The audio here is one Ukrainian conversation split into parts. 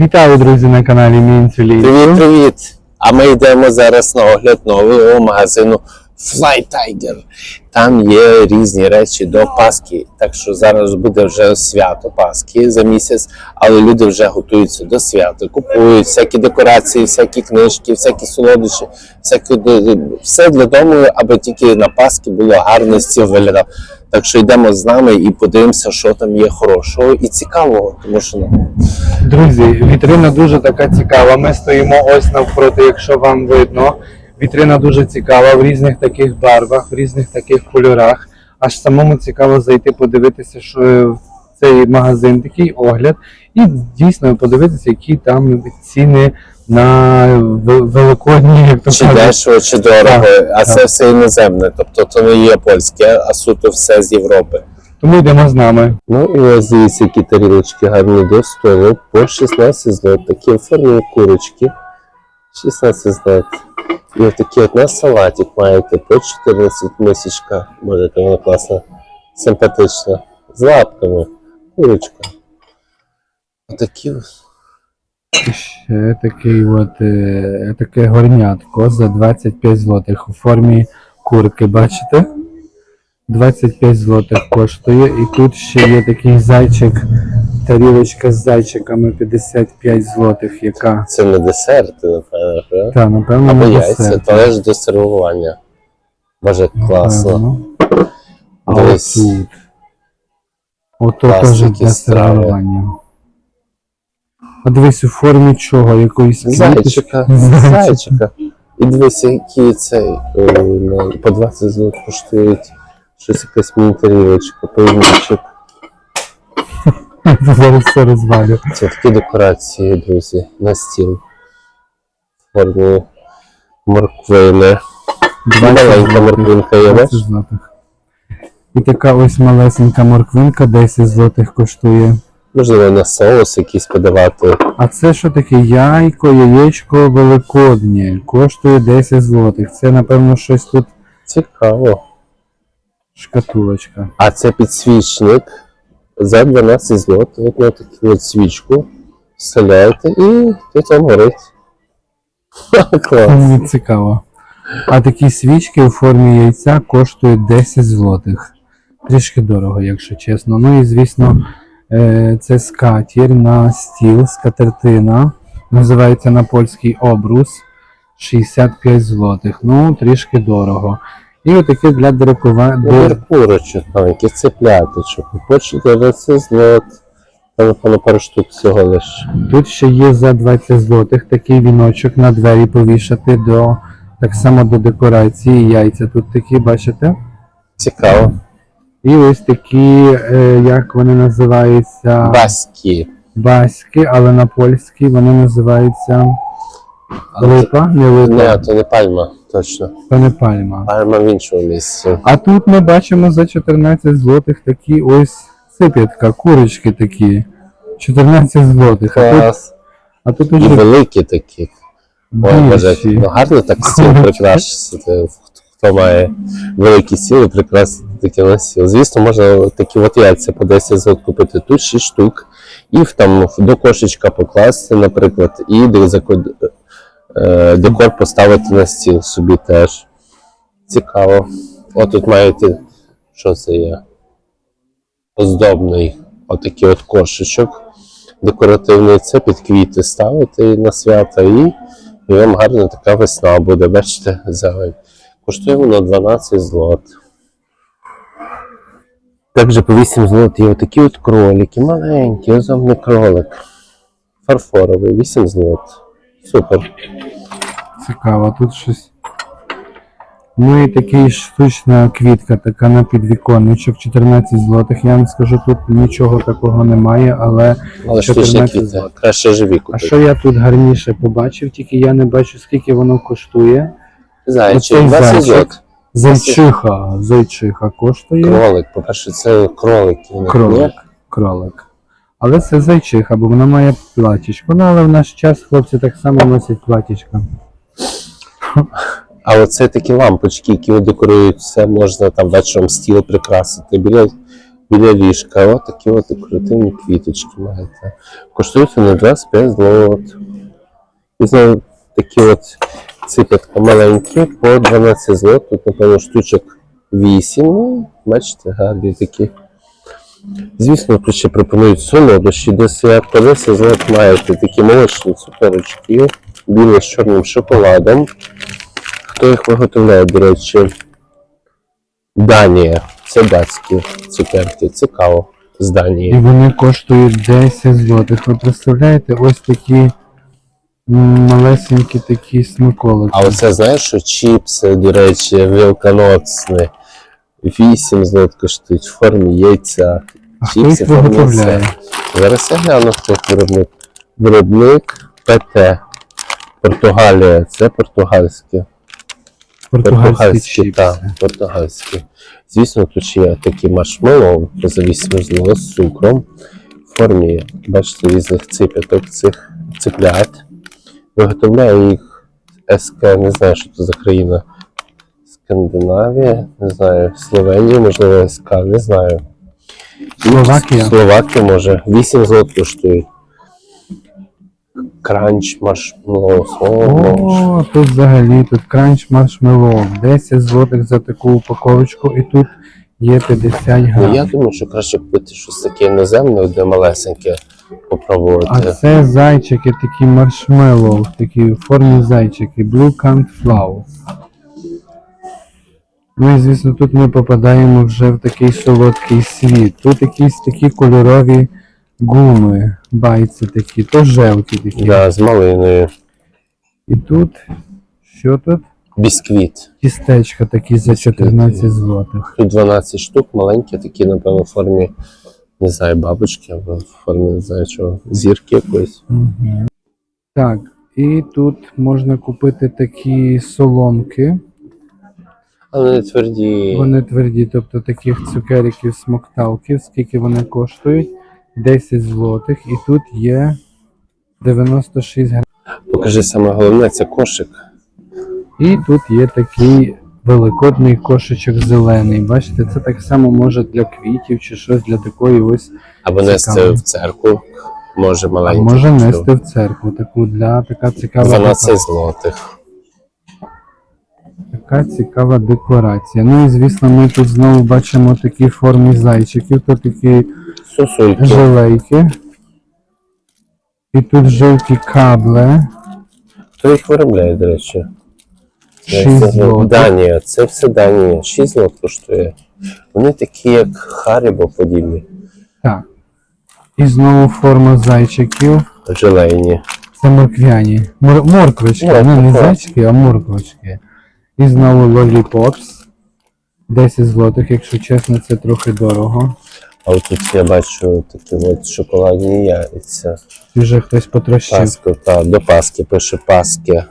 Вітаю, друзі, на каналі Мінцелі. Привіт, привіт! А ми йдемо зараз на огляд нового магазину Fly Tiger. Там є різні речі до Пасхи. Так що зараз буде вже свято Пасхи за місяць, але люди вже готуються до свята, купують всякі декорації, всякі книжки, всякі солодощі, всякі все для дому, аби тільки на Пасхи було гарно стіл виглядав. Так що йдемо з нами і подивимося, що там є хорошого і цікавого, тому що ну, Друзі, вітрина дуже така цікава. Ми стоїмо ось навпроти, якщо вам видно. Вітрина дуже цікава в різних таких барвах, в різних таких кольорах. Аж самому цікаво зайти подивитися, що в цей магазин такий огляд, і дійсно подивитися, які там ціни на великодні, як то Чи кажуть. дешево, чи дорого, а так. це все іноземне, тобто то не є польське, а суто все з Європи. Тому йдемо з нами. Ну і ось дивіться, які тарілочки гарні до столу по 16 злот. Такі оформлені курочки. 16 злот. І отакий от на салатик маєте по 14 мисочка. Боже, вона класна, симпатична. З лапками. Курочка. Отакі ось. Ще такий от, е, таке горнятко за 25 злотих у формі курки, бачите? 25 злотих коштує. І тут ще є такий зайчик, тарілочка з зайчиками 55 злотих, яка. Це не десерти, напевно, правда? Та, напевно, Або не яйця, десерт. теж до сервування. Боже, класно. Напевно. А Дивись. отут. Ото теж які для страви. сервування. А дивись, у формі чого? Якоїсь Зайчика. квіточки? Зайчика. І дивися, які цей е, на- по 20 злот коштують щось якась міні-тарілочка, пивничок. Зараз все розвалю. Це такі декорації, друзі, на стіл. В формі морквини. Маленька морквинка є, 20 бачиш? І така ось малесенька морквинка 10 злотих коштує. Можливо, на соус якийсь подавати. А це що таке? Яйко, яєчко великоднє. Коштує 10 злотих. Це, напевно, щось тут Цікаво. шкатулочка. А це підсвічник за 12 злот. От на таку от свічку вставляєте і тут вам горить. Клас. Мені цікаво. А такі свічки у формі яйця коштують 10 злотих. Трішки дорого, якщо чесно. Ну і звісно, е, це скатір на стіл, скатертина. Називається на польський обрус. 65 злотих. Ну, трішки дорого. І отаке для дирекування. Курочок, маленьких цепляточок. По 14 злот. Там, напевно, пару штук всього лиш. Тут ще є за 20 злотих такий віночок на двері повішати до так само до декорації. Яйця тут такі, бачите? Цікаво. І ось такі, е, як вони називаються, Баскі. баськи, але на польській вони називаються липа, не липа, Ні, то не пальма, точно. то не пальма. Пальма в іншому місці. А тут ми бачимо за 14 злотих такі ось сип'ятка, курочки такі. 14 злотих. А тут, а тут уже великі такі. Ой, боже, ну гарно так стіл прикрашити. Хто має великі стіл і прикрасити таке на стіл. Звісно, можна такі от яйця по 10 злот купити. Тут 6 штук. І в там до кошечка покласти, наприклад, і до декор поставити на стіл собі теж. Цікаво. От тут маєте, що це є? Оздобний отакий от кошечок декоративний. Це під квіти ставити на свята і, і вам гарна така весна буде. Бачите, зелень. Коштує воно 12 злот. Також по 8 злот є отакі от кролики, маленькі, озомний кролик. Фарфоровий, 8 злот. Супер. цікаво, тут щось. Ну і такий штучна квітка, така на підвіконничок, 14 злотих. Я вам скажу, тут нічого такого немає, але Але 14 квіти. злот. Краще живі А що я тут гарніше побачив, тільки я не бачу, скільки воно коштує. Зайчик, Оцей 20 зайчик. злот. Зайчиха, зайчиха коштує. Кролик, по-перше, це кролики. Ні? Кролик. Кролик. Але це зайчиха, бо вона має платічко. Ну, але в наш час хлопці так само носять платічка. А оце такі лампочки, які декорують все, можна там вечором стіл прикрасити. Біля біля ліжка. От такі от декоративні квіточки маєте. Коштують вони 25 злот. І знову такі от ципятка маленькі по 12 злот. Тут, напевно, штучок 8. Ну, бачите, гарні такі. Звісно, ще пропонують солодощі до свят. По 10 маєте такі молочні цукерочки, білі з чорним шоколадом. Хто їх виготовляє, до речі? Данія. Це датські цукерки. Цікаво. З Данії. І вони коштують 10 злотих. Ви представляєте, ось такі малесенькі такі смаколики. А оце знаєш, що чіпси, до речі, вилконоцні. 8 злот коштують в формі яйця. А хто їх формі виготовляє? Зараз я гляну, хто виробник. Виробник ПТ. Португалія. Це португальське. Португальські так, португальські. Звісно, тут є такі маршмеллоу, за 8 зло з цукром. В формі, бачите, різних ципяток цих циплят. Виготовляє їх СК, не знаю, що це за країна. Скандинавія, не знаю, Словенія, можливо, СК, не знаю. Словакія. Словакія може. 8 злот коштують. Кранч, маршмеллоу. О, тут взагалі тут кранч маршмеллоу. 10 злотих за таку упаковочку, і тут є 50 Ну, я думаю, що краще купити щось таке іноземне, де малесеньке А це зайчики, такі маршмеллоу, такі в формі зайчики, Blue Cant Flowers. Ну і звісно, тут ми попадаємо вже в такий солодкий світ. Тут якісь такі кольорові гуми, байці такі, то жевті такі. Да, з малиною. І тут, що тут? Бісквіт. Тістечка такі за 14 злотих. Тут 12 штук, маленькі, такі, напевно, в формі, не знаю, бабочки або в формі, не знаю чого, зірки якоїсь. Угу. Так, і тут можна купити такі соломки. Не тверді. Вони тверді, тобто таких цукериків, смокталків, скільки вони коштують? 10 злотих. І тут є 96 гривень. Покажи саме головне, це кошик. І тут є такий великодний кошечок зелений. Бачите, це так само може для квітів чи щось для такої ось. Або нести в церкву. Може А маленький. може нести в церкву таку для така цікава. 12 злотих. Така цікава декорація. Ну і звісно, ми тут знову бачимо такі формі зайчиків, то такі Сосульки. жилейки. І тут жовті кабли. Хто їх виробляє, до речі? 6 Це злотих. Данія, це все Данія. 6 злот коштує. Вони такі, як Харібо подібні, Так. І знову форма зайчиків. желейні. Це морквяні. Мор- морквочки. Ну, не зайчики, а морквочки. І знову лоліпопс. 10 злотих, якщо чесно, це трохи дорого. А от тут я бачу такі от шоколадні яйця. І вже хтось потрощив. Паску, та, до Паски пише Паски.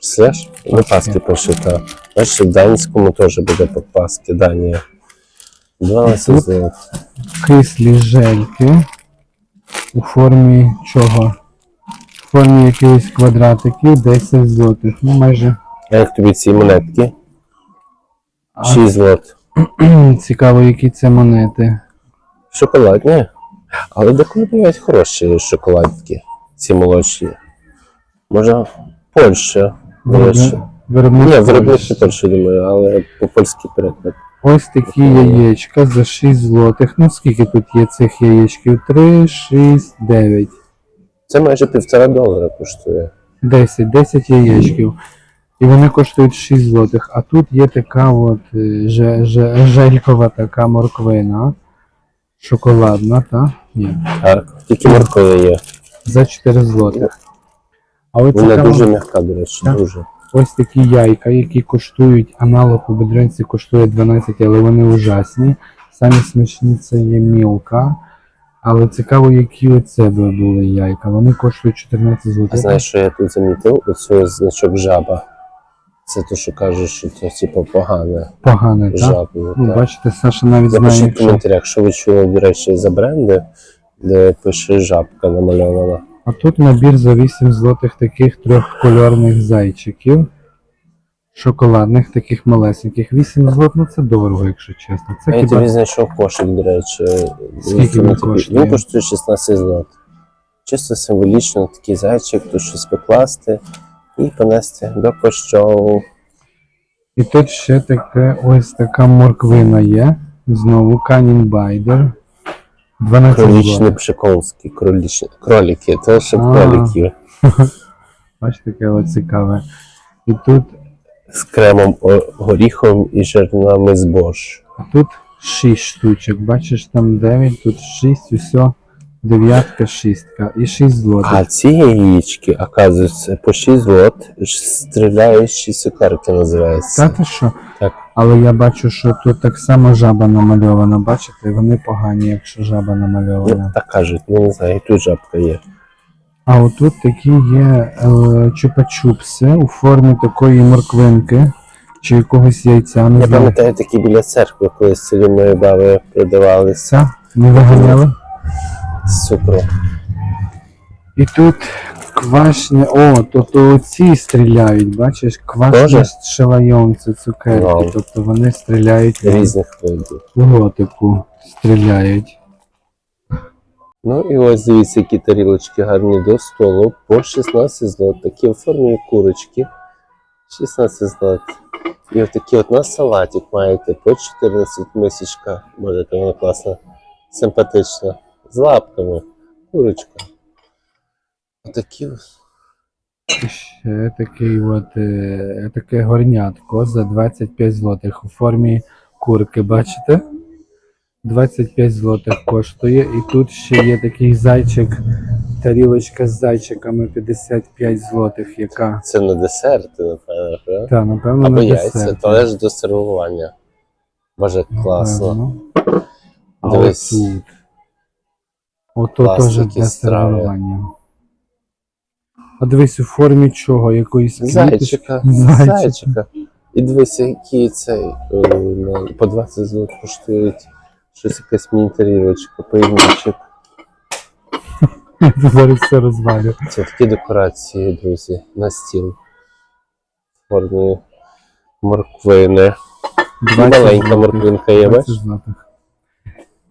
Пслеш? До Паски. Пише, та. Бачиш, в данському теж буде по Паски, Данія. 12 Тут? злот. Кислі жельки. У формі чого? В формі якихось квадратиків 10 злотих. Ну, майже як тобі ці монетки? 6 злот. цікаво, які це монети. Шоколадні. Але деколи бувають хороші шоколадки, ці молочні. Може, Польща. Виробник Ні, виробник Польщі. не Польща, думаю, але по-польськи переклад. Ось такі яєчка за 6 злотих. Ну скільки тут є цих яєчків? 3, 6, 9. Це майже півтора долара коштує. 10, 10 яєчків. І вони коштують 6 злотих. А тут є така от е, же, же, желькова така морквина. Шоколадна, та? Ні. Так, тільки моркові є. За 4 злотих. А от Вона цікаво, дуже м'яка, до речі, Так. дуже. ось такі яйка, які коштують, аналог у бедренці коштує 12, але вони ужасні. Самі смачні це є мілка. Але цікаво, які оце би були яйка. Вони коштують 14 А злотих. знаєш, що я тут замітив? Оцю значок жаба. Це то, що кажуть, що це типу погане. Погане, так? Ну, так. бачите, Саша навіть знає, Запишіть в що. коментарях, що ви чули, до речі, за бренди, де пише жабка намальована. А тут набір за 8 злотих таких трьохкольорних зайчиків. шоколадних, таких малесеньких. 8 злот, ну це дорого, якщо чесно. Це А я хіба тобі знайшов кошик, до речі. Скільки він коштує? Він коштує 16 злот. Чисто символічно такий зайчик, тут щось покласти і понести до кощову. І тут ще таке, ось така морквина є. Знову канінбайдер. 12 Кролічний злотих. пшиконський, кролічні кроліки, це ще А. кроліків. Бачите, таке от цікаве. І тут, З кремом о- горіхом і жирнами збож. а тут 6 штучок. Бачиш, там 9, тут 6, усе. Дев'ятка, шістка. І 6 злотих. А ці яєчки, оказується, по 6 злот, стріляючі цукерки Та називаються. ти що? Так. Але я бачу, що тут так само жаба намальована. Бачите, вони погані, якщо жаба Ну, намальована. так кажуть, ну не знаю, і тут жабка є. А отут такі є е, чупа-чупси у формі такої морквинки чи якогось яйця. Не Я знаю. пам'ятаю такі біля церкви, коли з селі мої баби продавалися не виганяли. З цукру. І тут квашня. О, тобто оці стріляють, бачиш, квашня Тоже? з шелайом, це цукерки. Вау. Тобто вони стріляють різних видів. готику. Стріляють. Ну і ось дивіться, які тарілочки гарні до столу по 16 злот. Такі в формі курочки. 16 злот. І отакі от на салатик маєте по 14 мисочка. Боже, вона класна, симпатична. З лапками. Курочка. Отакі ось. Ще такий от, е, таке горнятко за 25 злотих у формі курки, бачите? 25 злотих коштує. І тут ще є такий зайчик, тарілочка з зайчиками 55 злотих, яка. Це на десерти, напевно, правда? Та, напевно, Або на яйця, десерт. теж до сервування. Боже, класно. Дивись. отут. Ото теж для страви. А дивись, у формі чого? Якоїсь? Зайчика. Зайчика. Зайчика. І дивися, які цей е, по 20 злот коштують щось якась міні-тарілочка, поївничок. Я зараз все розвалю. Це такі декорації, друзі, на стіл. В формі морквини. І 20 маленька морквинка є, 20 бачиш?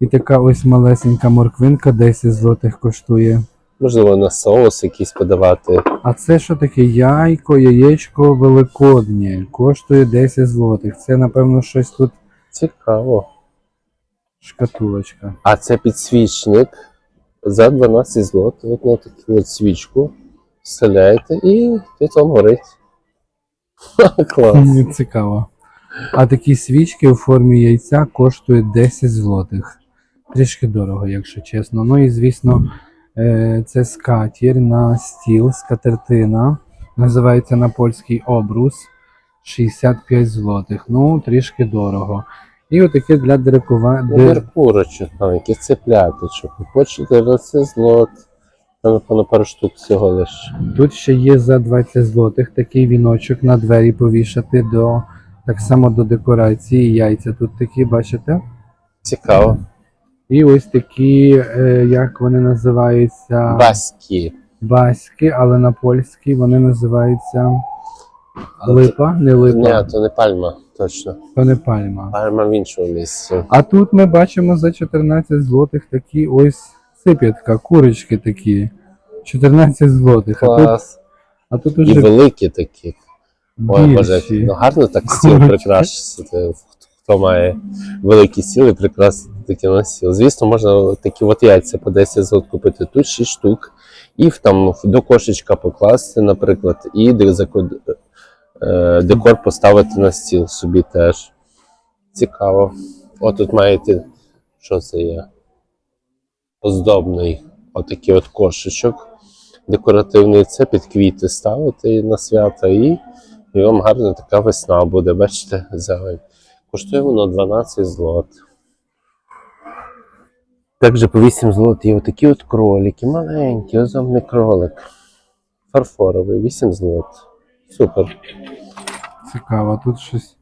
Злотих. І така ось малесенька морквинка 10 злотих коштує. Можливо, на соус якийсь подавати. А це що таке? Яйко, яєчко великоднє. Коштує 10 злотих. Це, напевно, щось тут Цікаво. шкатулочка. А це підсвічник за 12 злот. От на таку от свічку вставляєте і тут вам горить. Клас. Цікаво. А такі свічки у формі яйця коштують 10 злотих. Трішки дорого, якщо чесно. Ну і звісно, е, це скатір на стіл, скатертина. Називається на польський обрус. 65 злотих. Ну, трішки дорого. І отаке для дирекування. Вибір курочок, там, яких цепляточок. По 14 злот. Там, напевно, пару штук всього лиш. Тут ще є за 20 злотих такий віночок на двері повішати до так само до декорації. Яйця тут такі, бачите? Цікаво. І ось такі, е, як вони називаються, Баскі. баськи, але на польській вони називаються липа, не липа, Ні, то не пальма, точно. то не пальма. Пальма в іншому місці. А тут ми бачимо за 14 злотих такі ось сип'ятка, курочки такі. 14 злотих. А тут, а тут І уже великі такі. Ой, боже, ну гарно так стіл прикрасити. Хто має великий стіл і прикрасити такі на. Звісно, можна такі от яйця по 10 злот купити. Тут 6 штук. В там до кошечка покласти, наприклад, і е, декор поставити на стіл собі теж. Цікаво. От тут маєте, що це є? Оздобний отакий от кошечок декоративний. Це під квіти ставити на свята і, і вам гарна така весна буде. Бачите, зелень. Коштує воно 12 злот. Також по 8 злот є отакі от кролики, маленькі, озомний кролик. Фарфоровий, 8 злот. Супер. Цікаво, тут щось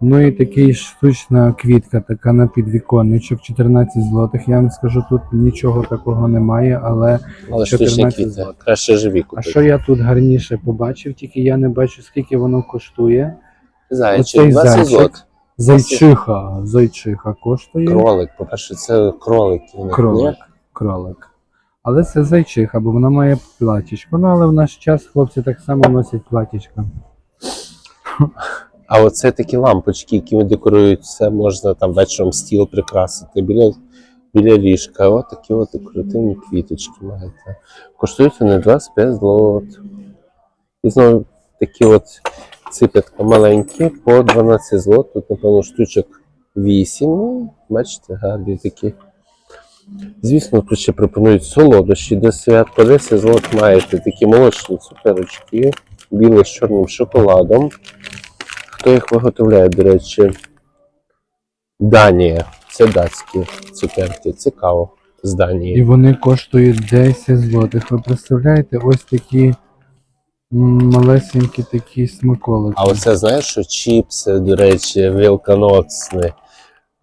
Ну і такий штучна квітка, така на підвіконничок, 14 злотих. Я вам скажу, тут нічого такого немає, але Але 14 квіти. злотих. Краще живі а що я тут гарніше побачив, тільки я не бачу, скільки воно коштує. Зайчик, Оцей 20 зайчик. злот. Зайчиха, зайчиха коштує. Кролик, по-перше, це них, Кролик. Кролик. Але це зайчиха, бо вона має платічко. Ну, але в наш час хлопці так само носять платічка. А оце такі лампочки, які декорують все, можна там вечором стіл прикрасити біля, біля ліжка. От такі от декоративні квіточки маєте. Коштують вони 25 злот. І знову такі от ципятка маленькі по 12 злот. Тут, напевно, штучок 8. Ну, бачите, гарні такі. Звісно, тут ще пропонують солодощі до свят. По 10 злот маєте такі молочні цукерочки, білі з чорним шоколадом. Хто їх виготовляє, до речі? Данія. Це датські цукерки. Цікаво. З Данії. І вони коштують 10 злотих. Ви представляєте, ось такі малесенькі такі смаколики. А оце знаєш, що чіпси, до речі, вілканоцни.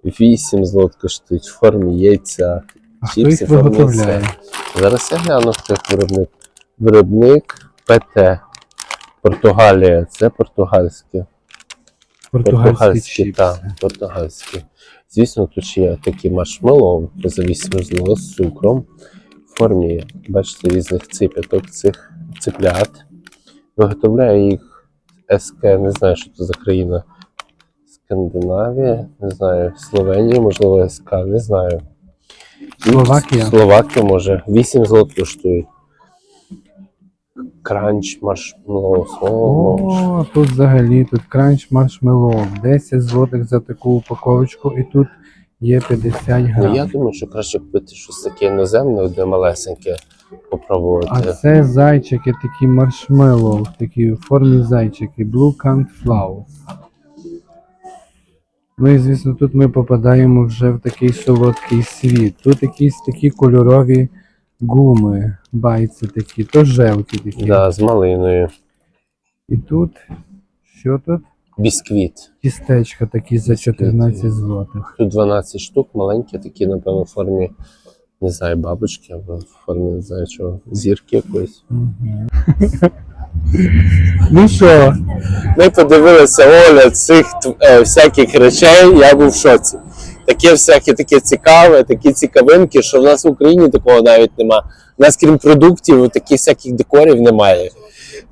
8 злот коштують в формі яйця. А хто їх виготовляє? Зараз я гляну, хто виробник. Виробник ПТ. Португалія. Це португальське. Португальські чіпси. так, португальські. Звісно, тут є такі маршмеллоу за 8 зло з цукром в формі, бачите, різних ципяток цих циплят. Виготовляє їх СК, не знаю, що це за країна. Скандинавія, не знаю, Словенія, можливо, СК, не знаю. Словакія. Словакія може. 8 злот коштують. Кранч, маршмеллоу. О, тут взагалі тут кранч маршмеллоу. 10 злотих за таку упаковочку, і тут є 50 Ну, я думаю, що краще купити щось таке іноземне, одне малесеньке, попробувати. А це зайчики, такі маршмеллоу, такі в формі зайчики, Blue Cant Flower. Ну і звісно, тут ми попадаємо вже в такий солодкий світ. Тут якісь такі кольорові гуми, байці такі, то жевті такі. Да, з малиною. І тут, що тут? Бісквіт. Тістечка такі за 14 злотих. Тут 12 штук, маленькі, такі, напевно, в формі, не знаю, бабочки або в формі, не знаю чого, зірки якоїсь. Ну що, Ми подивилися огляд цих е, всяких речей, я був в шоці. Таке всяке таке цікаве, такі цікавинки, що в нас в Україні такого навіть нема. У нас, крім продуктів, таких всяких декорів немає.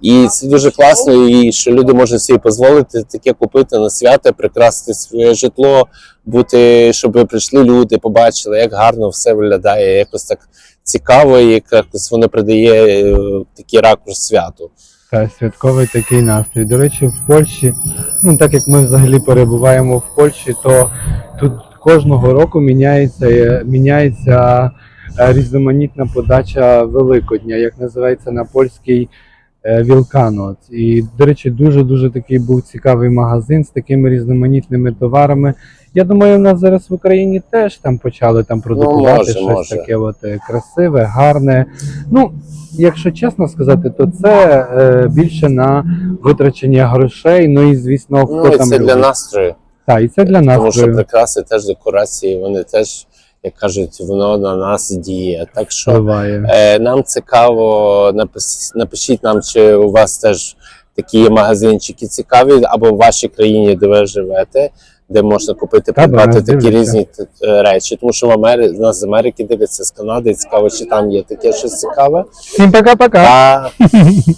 І це дуже класно, і що люди можуть собі дозволити таке купити на свято, прикрасити своє житло, бути, щоб прийшли люди, побачили, як гарно все виглядає, якось так цікаво, і якось воно придає е, такий ракурс святу. Та святковий такий настрій. До речі, в Польщі, ну так як ми взагалі перебуваємо в Польщі, то тут кожного року міняється, е, міняється е, різноманітна подача Великодня, як називається на польський е, Вілканоц. І, до речі, дуже дуже такий був цікавий магазин з такими різноманітними товарами. Я думаю, у нас зараз в Україні теж там почали там продукувати може, щось може. таке от е, красиве, гарне. Ну, якщо чесно сказати, то це е, більше на витрачення грошей. Ну і звісно, хто Ну і там це для любить. настрою. Так, і це для Тому що настрою. прикраси теж декорації, вони теж, як кажуть, воно на нас діє. Так що е, нам цікаво, напис, напишіть нам, чи у вас теж такі є магазинчики цікаві, або в вашій країні, де ви живете, де можна купити, Та, придбати такі різні е, речі. Тому що в Америці нас з Америки дивляться, з Канади, цікаво, чи там є таке щось цікаве. Всім пока-пока.